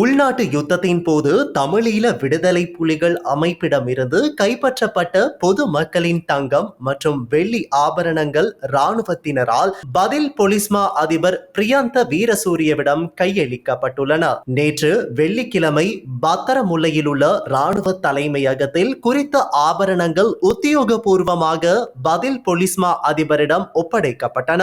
உள்நாட்டு யுத்தத்தின் போது தமிழீழ விடுதலை புலிகள் அமைப்பிடமிருந்து கைப்பற்றப்பட்ட பொது மக்களின் தங்கம் மற்றும் வெள்ளி ஆபரணங்கள் இராணுவத்தினரால் பதில் பொலிஸ்மா அதிபர் பிரியந்த வீரசூரியவிடம் கையளிக்கப்பட்டுள்ளன. நேற்று வெள்ளிக்கிழமை பத்தரமுல்லையில் உள்ள இராணுவ தலைமையகத்தில் குறித்த ஆபரணங்கள் உத்தியோகபூர்வமாக பதில் பொலிஸ்மா அதிபரிடம் ஒப்படைக்கப்பட்டன.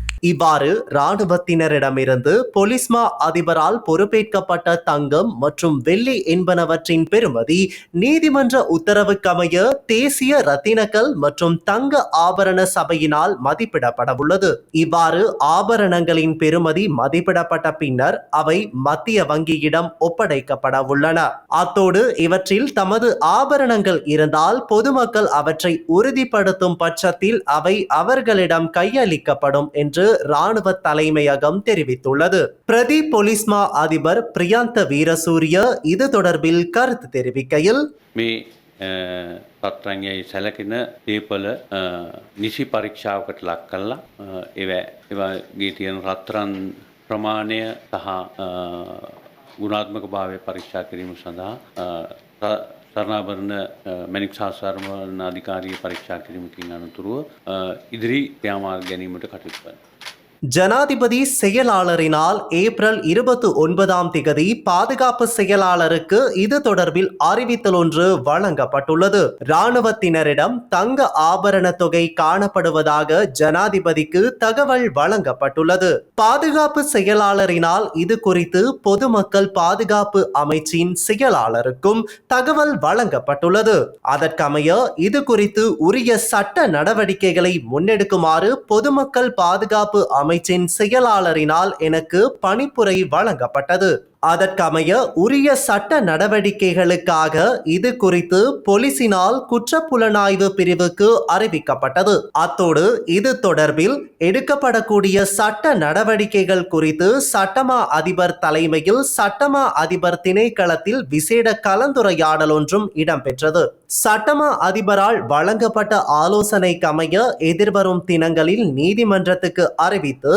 இவ்வாறு இராணுவத்தினரிடமிருந்து பொலிஸ்மா அதிபரால் பொறுப்பேற்கப்பட்ட தங்கம் மற்றும் வெள்ளி என்பனவற்றின் பெறுமதி நீதிமன்ற உத்தரவுக்கமைய தேசிய ரத்தினக்கல் மற்றும் தங்க ஆபரண சபையினால் மதிப்பிடப்படவுள்ளது. இவ்வாறு ஆபரணங்களின் பெறுமதி மதிப்பிடப்பட்ட பின்னர் அவை மத்திய வங்கியிடம் ஒப்படைக்கப்பட உள்ளன அத்தோடு இவற்றில் தமது ஆபரணங்கள் இருந்தால் பொதுமக்கள் அவற்றை உறுதிப்படுத்தும் பட்சத்தில் அவை அவர்களிடம் கையளிக்கப்படும் என்று ராணுவ தலைமையகம் தெரிவித்துள்ளது பிரதி பொலிஸ்மா அதிபர் பிரியந்த வீரசூரிய இது தொடர்பில் கருத்து தெரிவிக்கையில் මේ පත්රංගයි සැලකෙන දේපල නිසි පරීක්ෂාවකට ලක් කල්ලා ඒවාගේ තියෙන රත්තරන් ප්‍රමාණය සහ ගුණාත්මක භාවය පරීක්ෂා කිරීම සඳහා සරණාභරණ මැනික් සාස්වර්මණ අධිකාරී පරීක්ෂා කිරීමකින් අනතුරුව ඉදිරි ක්‍රියාමාර්ග ගැනීමට කටයුතු කරනවා. ஜனாதிபதி செயலாளரினால் ஏப்ரல் இருபத்தி ஒன்பதாம் திகதி பாதுகாப்பு செயலாளருக்கு இது தொடர்பில் அறிவித்தல் ஒன்று வழங்கப்பட்டுள்ளது. இராணுவத்தினரிடம் தங்க ஆபரண தொகை காணப்படுவதாக ஜனாதிபதிக்கு தகவல் வழங்கப்பட்டுள்ளது. பாதுகாப்பு செயலாளரினால் இது குறித்து பொதுமக்கள் பாதுகாப்பு அமைச்சின் செயலாளருக்கும் தகவல் வழங்கப்பட்டுள்ளது. அதற்கமைய இது குறித்து உரிய சட்ட நடவடிக்கைகளை முன்னெடுக்குமாறு பொதுமக்கள் பாதுகாப்பு அமைச்சின் செயலாளரினால் எனக்கு பணிப்புரை வழங்கப்பட்டது. அதற்கமைய உரிய சட்ட நடவடிக்கைகளுக்காக இது குறித்து போலீசினால் குற்றப்புலனாய்வு பிரிவுக்கு அறிவிக்கப்பட்டது. அத்தோடு இது தொடர்பில் எடுக்கப்படக்கூடிய சட்ட நடவடிக்கைகள் குறித்து சட்டமா அதிபர் தலைமையில் சட்டமா அதிபர் திணைக்களத்தில் விசேட கலந்துரையாடல் ஒன்றும் இடம்பெற்றது. சட்டமா அதிபரால் வழங்கப்பட்ட ஆலோசனைக்கமைய எதிர்வரும் தினங்களில் நீதிமன்றத்துக்கு அறிவித்து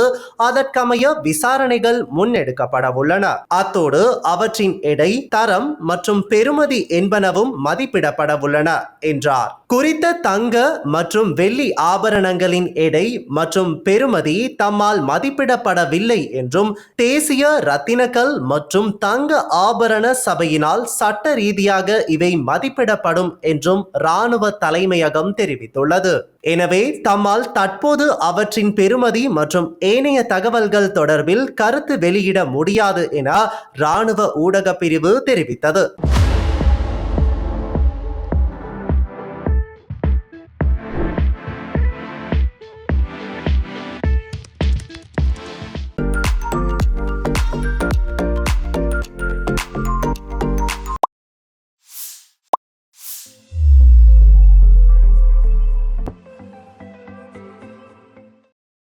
அதற்கமைய விசாரணைகள் முன்னெடுக்கப்பட உள்ளன அத்தோடு அவற்றின் எடை தரம் மற்றும் பெறுமதி என்பனவும் மதிப்பிடப்பட உள்ளன என்றார். குறித்த தங்க மற்றும் வெள்ளி ஆபரணங்களின் எடை மற்றும் பெறுமதி தம்மால் மதிப்பிடப்படவில்லை என்றும் தேசிய ரத்தினக்கல் மற்றும் தங்க ஆபரண சபையினால் சட்ட ரீதியாக இவை மதிப்பிடப்படும் என்றும் இராணுவ தலைமையகம் தெரிவித்துள்ளது. எனவே தம்மால் தற்போது அவற்றின் பெறுமதி மற்றும் ஏனைய தகவல்கள் தொடர்பில் கருத்து வெளியிட முடியாது என இராணுவ ஊடக பிரிவு தெரிவித்தது.